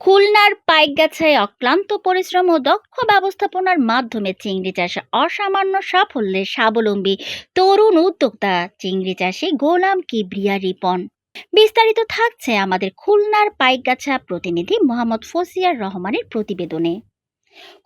খুলনার পাইকগাছায় অক্লান্ত পরিশ্রম ও দক্ষ ব্যবস্থাপনার মাধ্যমে চিংড়ি চাষে অসামান্য সাফল্যে স্বাবলম্বী তরুণ উদ্যোক্তা। চিংড়ি চাষে গোলাম কিবরিয়া রিপন। বিস্তারিত থাকছে আমাদের খুলনার পাইকগাছা প্রতিনিধি মোহাম্মদ ফসিয়ার রহমানের প্রতিবেদনে।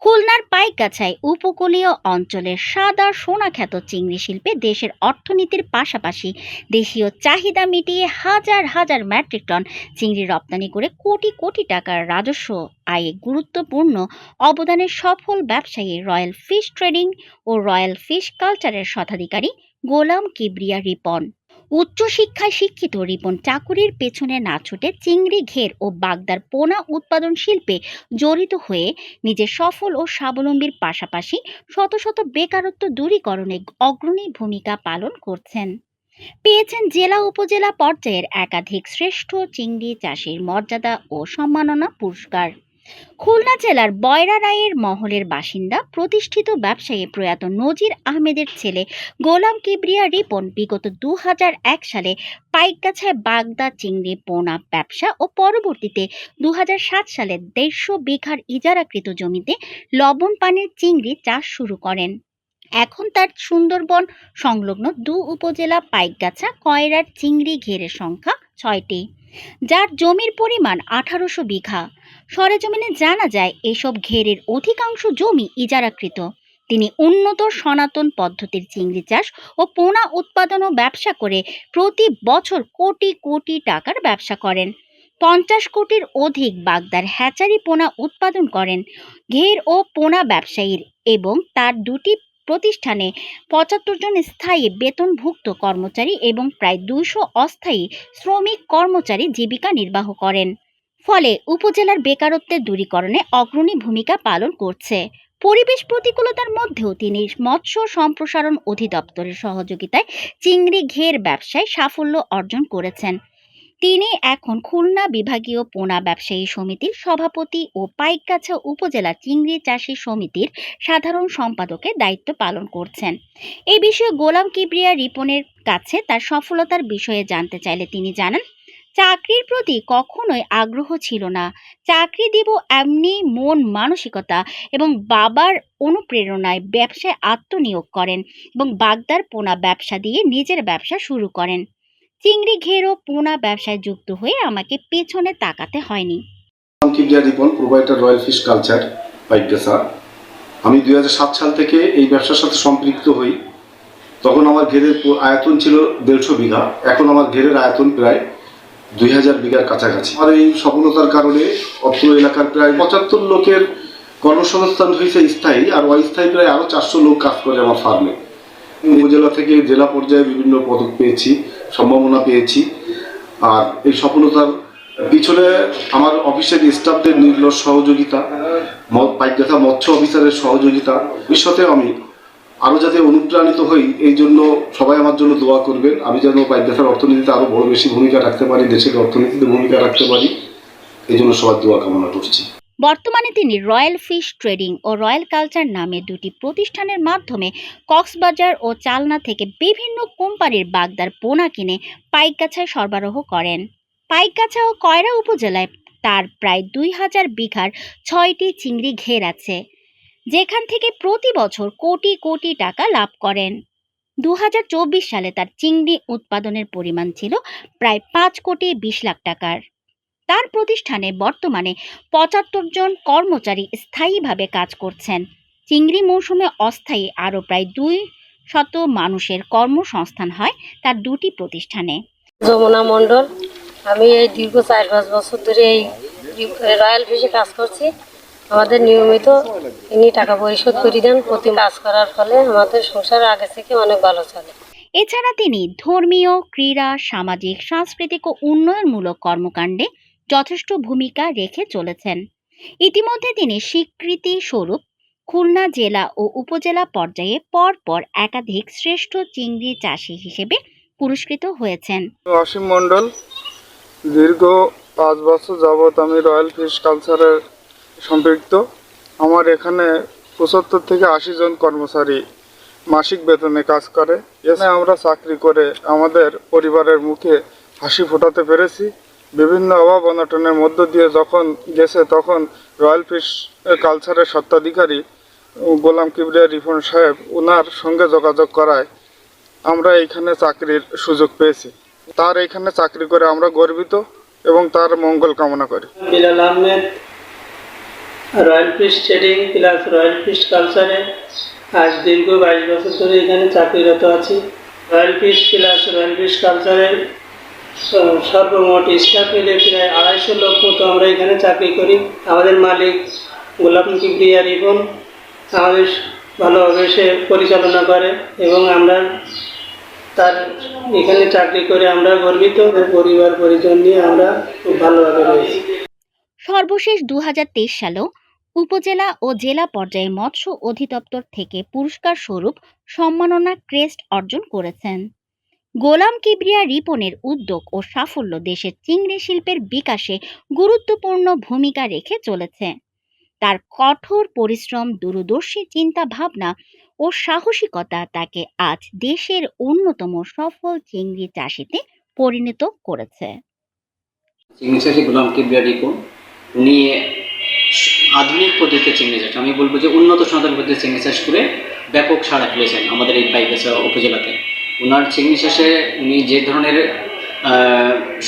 খুলনার পাইকগাছায় উপকূলীয় অঞ্চলের সাদা সোনা খ্যাত চিংড়ি শিল্পে দেশের অর্থনীতির পাশাপাশি দেশীয় চাহিদা মিটিয়ে হাজার হাজার মেট্রিক টন চিংড়ি রপ্তানি করে কোটি কোটি টাকার রাজস্ব আয়ে গুরুত্বপূর্ণ অবদানের সফল ব্যবসায়ী রয়্যাল ফিশ ট্রেডিং ও রয়্যাল ফিশ কালচারের শতাধিকারী গোলাম কিবরিয়া রিপন। উচ্চশিক্ষায় শিক্ষিত রিপন চাকুরির পেছনে না ছুটে চিংড়ি, ঘের ও বাগদার পোনা উৎপাদন শিল্পে জড়িত হয়ে নিজের সফল ও স্বাবলম্বীর পাশাপাশি শত শত বেকারত্ব দূরীকরণে অগ্রণী ভূমিকা পালন করছেন। পেয়েছেন জেলা উপজেলা পর্যায়ের একাধিক শ্রেষ্ঠ চিংড়ি চাষির মর্যাদা ও সম্মাননা পুরস্কার। খুলনা জেলার বয়রা রায়ের মহলের বাসিন্দা, প্রতিষ্ঠিত ব্যবসায়ী প্রয়াত নজির আহমেদের ছেলে গোলাম কিবরিয়া রিপন বিগত দু সালে পাইকগাছায় বাগদা চিংড়ি পোনা ব্যবসা ও পরবর্তীতে দু হাজার সাত সালে দেড়শো বিঘার ইজারাকৃত জমিতে লবণ পানির চিংড়ি চাষ শুরু করেন। এখন তার সুন্দরবন সংলগ্ন দু উপজেলা পাইকগাছা কয়রার চিংড়ি ঘেরের সংখ্যা ছয়টি, যার জমির পরিমাণ আঠারোশো বিঘা। সরেজমিনে জানা যায়, এসব ঘেরের অধিকাংশ জমি ইজারাকৃত। তিনি উন্নত সনাতন পদ্ধতির চিংড়ি চাষ ও পোনা উৎপাদন ও ব্যবসা করে প্রতি বছর কোটি কোটি টাকার ব্যবসা করেন। পঞ্চাশ কোটির অধিক বাগদার হ্যাচারি পোনা উৎপাদন করেন। ঘের ও পোনা ব্যবসায়ীর এবং তার দুটি প্রতিষ্ঠানে পঁচাত্তর জন স্থায়ী বেতনভুক্ত কর্মচারী এবং প্রায় দুইশো অস্থায়ী শ্রমিক কর্মচারী জীবিকা নির্বাহ করেন। ফলে উপজেলার বেকারত্বের দূরীকরণে অগ্রণী ভূমিকা পালন করছে। পরিবেশ প্রতিকূলতার মধ্যেও তিনি মৎস্য সম্প্রসারণ অধিদপ্তরের সহযোগিতায় চিংড়ি ঘের ব্যবসায় সাফল্য অর্জন করেছেন। তিনি এখন খুলনা বিভাগীয় পোনা ব্যবসায়ী সমিতির সভাপতি ও পাইকগাছা উপজেলা চিংড়ি চাষী সমিতির সাধারণ সম্পাদকের দায়িত্ব পালন করছেন। এই বিষয়ে গোলাম কিবরিয়া রিপনের কাছে তার সফলতার বিষয়ে জানতে চাইলে তিনি জানান চাকরির প্রতি কখনোই আগ্রহ ছিল না। চাকরি দিব এমনি মন মানসিকতা এবং বাবার অনুপ্রেরণায় ব্যবসায় আত্মনিয়োগ করেন এবং বাগদার পোনা ব্যবসা দিয়ে নিজের ব্যবসা শুরু করেন। চিংড়ি, ঘেরো, পোনা ব্যবসায় যুক্ত হয়ে আমাকে পেছনে তাকাতে হয়নি। প্রোভাইডার রয়্যাল ফিশ কালচার আমি দুই হাজার সাত সাল থেকে এই ব্যবসার সাথে সম্পৃক্ত হই। তখন আমার ঘেরের আয়তন ছিল দেড়শো বিঘা। এখন আমার ঘেরের আয়তন প্রায় দুই হাজার বিঘার কাছাকাছি। আর এই সফলতার কারণে অত্র এলাকার প্রায় পঁচাত্তর লোকের কর্মসংস্থান হয়েছে স্থায়ী, আর অস্থায়ী প্রায় আরও চারশো লোক কাজ করে আমার ফার্মে। উপজেলা থেকে জেলা পর্যায়ে বিভিন্ন পদক পেয়েছি, সম্ভাবনা পেয়েছি। আর এই সফলতার পিছনে আমার অফিসের স্টাফদের নির্লস সহযোগিতা পাইকগাথা মৎস্য অফিসারের সহযোগিতা ভবিষ্যতে আমি আরও যাতে অনুপ্রাণিত হই, এই জন্য সবাই আমার জন্য দোয়া করবেন। আমি যেন পাইকগাথার অর্থনীতিতে আরও বড় বেশি ভূমিকা রাখতে পারি, দেশের অর্থনীতিতে ভূমিকা রাখতে পারি, এই জন্য সবার দোয়া কামনা করছি। বর্তমানে তিনি রয়্যাল ফিশ ট্রেডিং ও রয়্যাল কালচার নামে দুটি প্রতিষ্ঠানের মাধ্যমে কক্সবাজার ও চালনা থেকে বিভিন্ন কোম্পানির বাগদার পোনা কিনে পাইকগাছায় সরবরাহ করেন। পাইকগাছা ও কয়রা উপজেলায় তার প্রায় দুই হাজার বিঘার ছয়টি চিংড়ি ঘের আছে। যেখান থেকে প্রতি বছর কোটি কোটি টাকা লাভ করেন। দু হাজার চব্বিশ সালে তার চিংড়ি উৎপাদনের পরিমাণ ছিল প্রায় পাঁচ কোটি বিশ লাখ টাকার। তার প্রতিষ্ঠানে বর্তমানে পঁচাত্তর জন কর্মচারী স্থায়ীভাবে কাজ করছেন। চিংড়ি মৌসুমে অস্থায়ী আরও প্রায় দুই শত মানুষের কর্মসংস্থান হয় তার দুটি প্রতিষ্ঠানে। যমুনা মণ্ডল, আমি এই দীর্ঘ চার পাঁচ বছর ধরে এই রয়্যাল ফিশে কাজ করছি। আমাদের নিয়মিত ইনি টাকা পরিশোধ করে দেন প্রতি কাজ করার ফলে আমাদের সংসার আগে থেকে অনেক ভালো চলে। এছাড়া তিনি ধর্মীয় ক্রীড়া সামাজিক সাংস্কৃতিক ও উন্নয়নমূলক কর্মকাণ্ডে যথেষ্ট ভূমিকা রেখে চলেছেন। ইতিমধ্যে তিনি স্বীকৃতি স্বরূপ খুলনা জেলা ও উপজেলা পর্যায়ে পরপর একাধিক শ্রেষ্ঠ চিংড়ি চাষি হিসেবে পুরস্কৃত হয়েছেন। অসীম মণ্ডল দীর্ঘ পাঁচ বছর যাবৎ আমি রয়্যাল ফিশ কালচারের সম্পৃক্ত। আমার এখানে পঁচাত্তর থেকে আশি জন কর্মচারী মাসিক বেতনে কাজ করে। এখানে আমরা চাকরি করে আমাদের পরিবারের মুখে হাসি ফোটাতে পেরেছি। বিভিন্ন অভাব অনটনের মধ্য দিয়ে যখন গেছে তখন রয়্যাল ফিশ কালচারের স্বত্বাধিকারী গোলাম কিবরিয়া রিফন সাহেব ওনার সঙ্গে যোগাযোগ করায় আমরা এইখানে চাকরির সুযোগ পেয়েছি। তার এইখানে চাকরি করে আমরা গর্বিত এবং তার মঙ্গল কামনা করি। Royal fish trading plus royal fish কালচারে। আজ দীর্ঘ বাইশ বছর ধরে এখানে চাকরিরত আছি। Royal fish plus royal fish কালচারের সর্বমোট স্টাফ মিলে প্রায় আড়াইশো লোক মতো আমরা এখানে চাকরি করি। আমাদের মালিক গোলাপ কিবরিয়া রিবন আমাদের ভালোভাবে সে পরিচালনা করে এবং আমরা তার এখানে চাকরি করে আমরা গর্বিত পরিবার পরিজন নিয়ে আমরা খুব ভালোভাবে রয়েছি। সর্বশেষ দু সালেও উপজেলা ও জেলা পর্যায়ে মৎস্য অধিদপ্তর থেকে পুরস্কার স্বরূপ সম্মাননা ক্রেস্ট অর্জন করেছেন। গোলাম কিবরিয়া রিপনের উদ্যোগ ও সাফল্য দেশের চিংড়ি শিল্পের বিকাশে গুরুত্বপূর্ণ ভূমিকা রেখে চলেছে। তার কঠোর পরিশ্রম, দূরদর্শী চিন্তা ভাবনা ও সাহসিকতা তাকে আজ দেশের অন্যতম সফল চিংড়ি চাষিতে পরিণত করেছে। চিংড়ি চাষি গোলাম কিবরিয়া রিপন, উনি আধুনিক পদ্ধতিতে চিংড়ি চাষ। আমি বলব যে উন্নত সনাতন পদ্ধতিতে চিংড়ি চাষ করে ব্যাপক সাড়া ফেলেছেন আমাদের এই পাইকাসা উপজেলাতে। ওনার চিংড়ি চাষে উনি যে ধরনের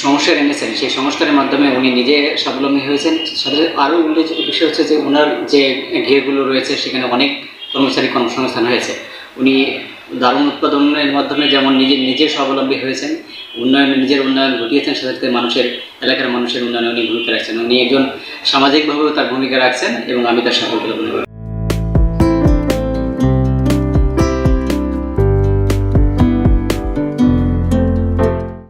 সংস্কার এনেছেন, সেই সংস্কারের মাধ্যমে উনি নিজে স্বাবলম্বী হয়েছেন। সাথে আরও উল্লেখযোগ্য বিষয় হচ্ছে যে ওনার যে ঘেরগুলো রয়েছে, সেখানে অনেক কর্মচারী কর্মসংস্থান হয়েছে। উনি দারুণ উৎপাদনের মাধ্যমে যেমন নিজে নিজে স্বাবলম্বী হয়েছেন উন্নয়নে নিজের উন্নয়ন ঘটিয়েছেন সাথে সাথে মানুষের, এলাকার মানুষের উন্নয়নে উনি ভূমিকা রাখছেন। উনি একজন সামাজিকভাবেও তার ভূমিকা রাখছেন এবং আমি তার সাফল্য